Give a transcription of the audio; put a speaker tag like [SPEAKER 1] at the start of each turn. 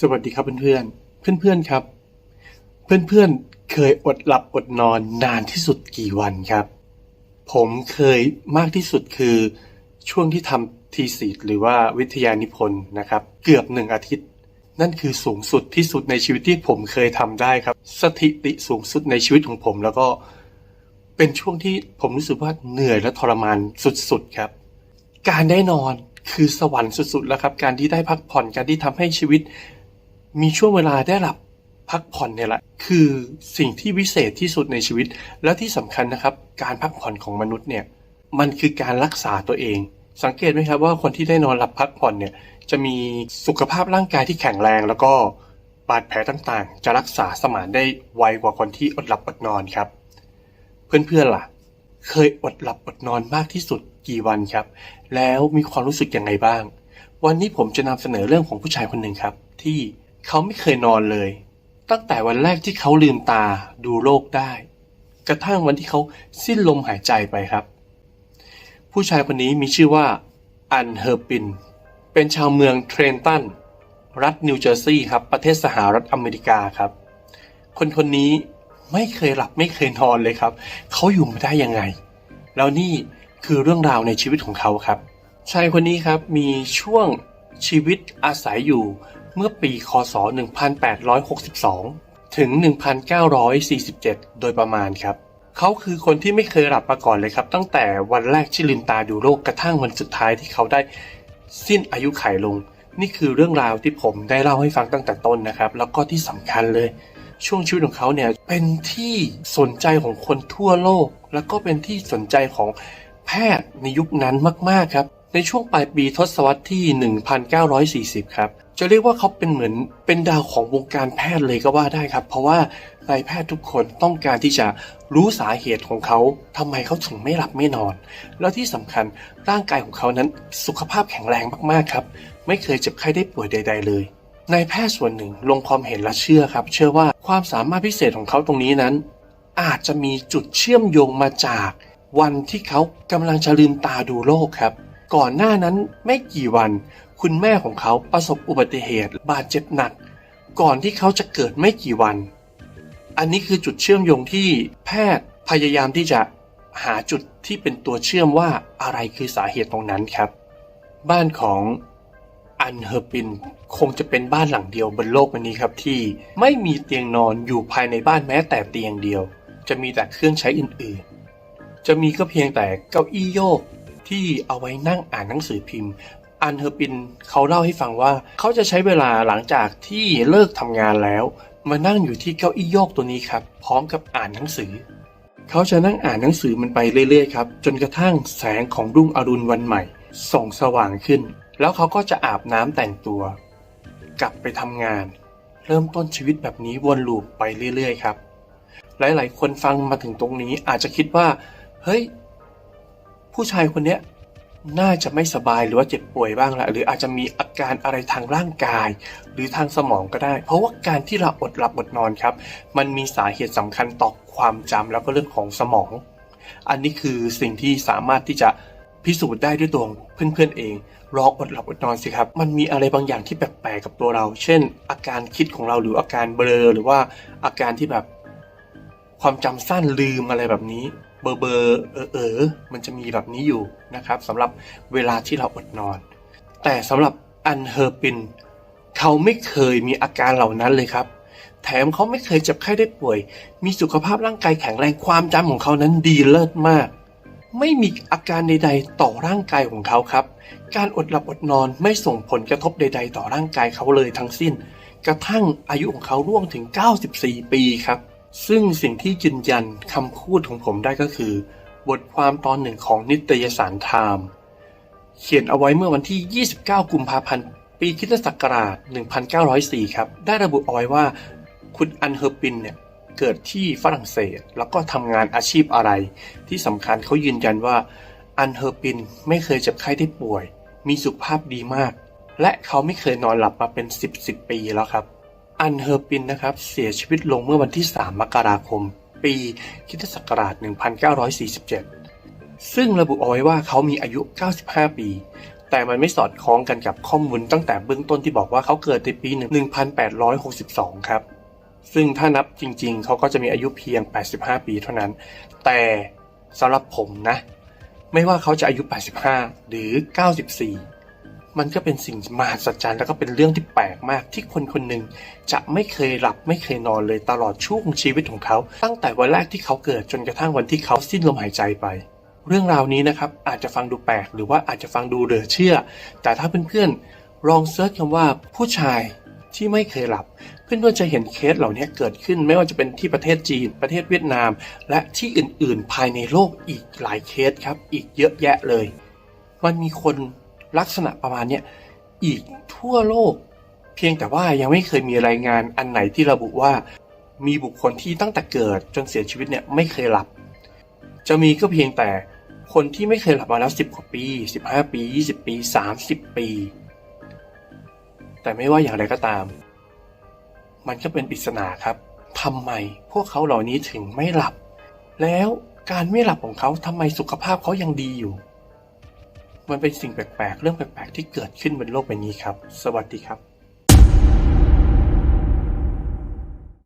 [SPEAKER 1] สวัสดีครับเพื่อนๆ เพื่อนๆครับ เพื่อนๆเคยอดหลับอดนอนนานที่สุดกี่วันครับ ผมเคยมากที่สุดคือช่วงที่ทำทีสีหรือว่าวิทยานิพนธ์นะครับ เกือบหนึ่งอาทิตย์ นั่นคือสูงสุดที่สุดในชีวิตที่ผมเคยทำได้ครับ สถิติสูงสุดในชีวิตของผม แล้วก็เป็นช่วงที่ผมรู้สึกว่าเหนื่อยและทรมานสุดๆครับ การได้นอนคือสวรรค์สุดๆแล้วครับ การที่ได้พักผ่อนการที่ทำให้ชีวิต มีช่วงเวลาได้หลับพักผ่อนเนี่ยแหละคือสิ่งที่วิเศษที่สุดในชีวิต และที่สำคัญนะครับ การพักผ่อนของมนุษย์เนี่ยมันคือการรักษาตัวเอง สังเกตไหมครับว่าคนที่ได้นอนหลับพักผ่อนเนี่ยจะมีสุขภาพร่างกายที่แข็งแรง แล้วก็บาดแผลต่างๆ จะรักษาสมานได้ไวกว่าคนที่อดหลับอดนอนครับ เพื่อนๆล่ะ เคยอดหลับอดนอนมากที่สุดกี่วันครับ แล้วมีความรู้สึกยังไงบ้าง วันนี้ผมจะนำเสนอเรื่องของผู้ชายคนหนึ่งครับ ที่ เขาไม่เคยนอนเลย ตั้งแต่วันแรกที่เขาลืมตาดูโลกได้ กระทั่งวันที่เขาสิ้นลมหายใจไปครับ ผู้ชายคนนี้มีชื่อว่าอันเฮอร์ปิน เป็นชาวเมืองเทรนตัน รัฐนิวเจอร์ซีย์ครับ ประเทศสหรัฐอเมริกาครับ คนคนนี้ไม่เคยหลับไม่เคยนอนเลยครับ เขาอยู่มาได้ยังไง แล้วนี่คือเรื่องราวในชีวิตของเขาครับ ชายคนนี้ครับมีช่วงชีวิตอาศัยอยู่ เมื่อปีคศ 1862 ถึง 1947 โดยประมาณครับ เขาคือคนที่ไม่เคยหลับมาก่อนเลยครับ ตั้งแต่วันแรกที่ลืมตาดูโลกกระทั่งวันสุดท้ายที่เขาได้สิ้นอายุไขลง นี่คือเรื่องราวที่ผมได้เล่าให้ฟังตั้งแต่ต้นนะครับ แล้วก็ที่สำคัญเลย ช่วงชีวิตของเขาเนี่ยเป็นที่สนใจของคนทั่วโลก แล้วก็เป็นที่สนใจของแพทย์ในยุคนั้นมาก ๆ ครับ ในช่วงปลายปีทศวรรษที่ 1940 ครับ จะเรียกว่าเขาเป็นเหมือนเป็นดาวของวงการแพทย์เลยก็ว่าได้ครับ เพราะว่านายแพทย์ทุกคนต้องการที่จะรู้สาเหตุของเขาทำไมเขาถึงไม่หลับไม่นอน แล้วที่สำคัญร่างกายของเขานั้นสุขภาพแข็งแรงมากๆครับ ไม่เคยเจ็บไข้ได้ป่วยใด ๆ เลยนายแพทย์ส่วนหนึ่งลงความเห็นและเชื่อครับ เชื่อว่าความสามารถพิเศษของเขาตรงนี้นั้น อาจจะมีจุดเชื่อมโยงมาจากวันที่เขากำลังจะลืมตาดูโลกครับ ก่อนหน้านั้นไม่กี่วัน คุณแม่ของเขาประสบอุบัติเหตุบาดเจ็บหนัก ก่อนที่เขาจะเกิดไม่กี่วัน อันนี้คือจุดเชื่อมโยงที่แพทย์พยายามที่จะหาจุดที่เป็นตัวเชื่อมว่าอะไรคือสาเหตุตรงนั้นครับ บ้านของอันเฮอร์ปินคงจะเป็นบ้านหลังเดียวบนโลกใบนี้ครับที่ไม่มีเตียงนอนอยู่ภายในบ้านแม้แต่เตียงเดียว จะมีแต่เครื่องใช้อื่นๆ จะมีก็เพียงแต่เก้าอี้โยกที่เอาไว้นั่งอ่านหนังสือพิมพ์ อันเฮอร์ปินเขาเล่าให้ฟังว่า เขาจะใช้เวลาหลังจากที่เลิกทำงานแล้ว มานั่งอยู่ที่เก้าอี้โยกตัวนี้ครับ พร้อมกับอ่านหนังสือ เขาจะนั่งอ่านหนังสือมันไปเรื่อยๆครับ จนกระทั่งแสงของรุ่งอรุณวันใหม่ ส่องสว่างขึ้น แล้วเขาก็จะอาบน้ำแต่งตัว กลับไปทำงาน เริ่มต้นชีวิตแบบนี้วนลูปไปเรื่อย ๆ ครับ หลายๆ คนฟังมาถึงตรงนี้อาจจะคิดว่า เฮ้ย ผู้ชายคนเนี้ย น่าจะไม่สบายหรือว่าเจ็บป่วยบ้างละหรืออาจจะมีอาการอะไรทางร่างกาย หรือทางสมองก็ได้ เพราะว่าการที่เราอดหลับอดนอนครับ มันมีสาเหตุสำคัญต่อความจำแล้วก็เรื่องของสมอง อันนี้คือสิ่งที่สามารถที่จะพิสูจน์ได้ด้วยตัวเพื่อนๆเองลองอดหลับอดนอนสิครับ มันมีอะไรบางอย่างที่แปลกๆกับตัวเรา เช่น อาการคิดของเราหรืออาการเบลอหรือว่าอาการที่แบบความจำสั้นลืมอะไรแบบนี้ เบอร์เบอร์เออเออมันจะมีแบบนี้อยู่นะครับสำหรับเวลาที่เราอดนอน แต่สำหรับอันเฮอร์ปินเขาไม่เคยมีอาการเหล่านั้นเลยครับแถมเขาไม่เคยเจ็บไข้ได้ป่วย มีสุขภาพร่างกายแข็งแรงความจำของเขานั้นดีเลิศมาก ไม่มีอาการใดๆต่อร่างกายของเขาครับ การอดหลับอดนอนไม่ส่งผลกระทบใด ๆ ต่อร่างกายเขาเลยทั้งสิ้น กระทั่งอายุของเขาล่วงถึง 94 ปีครับ ซึ่งสิ่งที่ยืนยันคำพูดของผมได้ก็คือ บทความตอนหนึ่งของนิตยสารไทม์เขียนเอาไว้เมื่อวันที่ 29 กุมภาพันธ์ ปีคริสตศักราช 1904 ครับ ได้ระบุเอาไว้ว่า คุณอันเฮอร์ปินเนี่ยเกิดที่ฝรั่งเศส แล้วก็ทำงานอาชีพอะไร ที่สำคัญเขายืนยันว่า อันเฮอร์ปินไม่เคยเจ็บไข้ได้ป่วย มีสุขภาพดีมาก และเขาไม่เคยนอนหลับมาเป็น 10 10ปีแล้วครับ อันเฮอร์ปินนะครับเสียชีวิตลงเมื่อวันที่ 3 มกราคม ปีคริสตศักราช 1947 ซึ่งระบุเอาไว้ว่าเขามีอายุ 95 ปี แต่มันไม่สอดคล้องกันกับข้อมูลตั้งแต่เบื้องต้นที่บอกว่าเขาเกิดในปี 1862 ครับ ซึ่งถ้านับจริง ๆ เขาก็จะมีอายุเพียง 85 ปีเท่านั้น แต่สำหรับผมนะ ไม่ว่าเขาจะอายุ 85 หรือ 94 มันก็เป็นสิ่งมหัศจรรย์แล้วก็เป็นเรื่องที่แปลกมากที่คนคนหนึ่งจะไม่เคยหลับไม่เคยนอนเลยตลอดช่วงชีวิตของเขา ตั้งแต่วันแรกที่เขาเกิดจนกระทั่งวันที่เขาสิ้นลมหายใจไป เรื่องราวนี้นะครับอาจจะฟังดูแปลกหรือว่าอาจจะฟังดูเหลือเชื่อ แต่ถ้าเพื่อนๆลองเซิร์ชคำว่าผู้ชายที่ไม่เคยหลับ เพื่อนๆจะเห็นเคสเหล่านี้เกิดขึ้นไม่ว่าจะเป็นที่ประเทศจีน ประเทศเวียดนาม และที่อื่นๆ ภายในโลกอีกหลายเคสครับ อีกเยอะแยะเลย มันมีคน ลักษณะประมาณเนี้ยอีกทั่วโลก เพียงแต่ว่ายังไม่เคยมีรายงานอันไหนที่ระบุว่า มีบุคคลที่ตั้งแต่เกิดจนเสียชีวิตเนี่ยไม่เคยหลับ จะมีก็เพียงแต่คนที่ไม่เคยหลับมาแล้ว 10กว่าปี 15 ปี 20 ปี 30 ปี แต่ไม่ว่าอย่างไรก็ตาม มันก็เป็นปริศนาครับทำไมพวกเขาเหล่านี้ถึงไม่หลับ แล้วการไม่หลับของเขาทำไมสุขภาพเขายังดีอยู่ มันเป็นสิ่งแปลกๆ เรื่องแปลกๆ ที่เกิดขึ้นบนโลกใบนี้ครับ สวัสดีครับ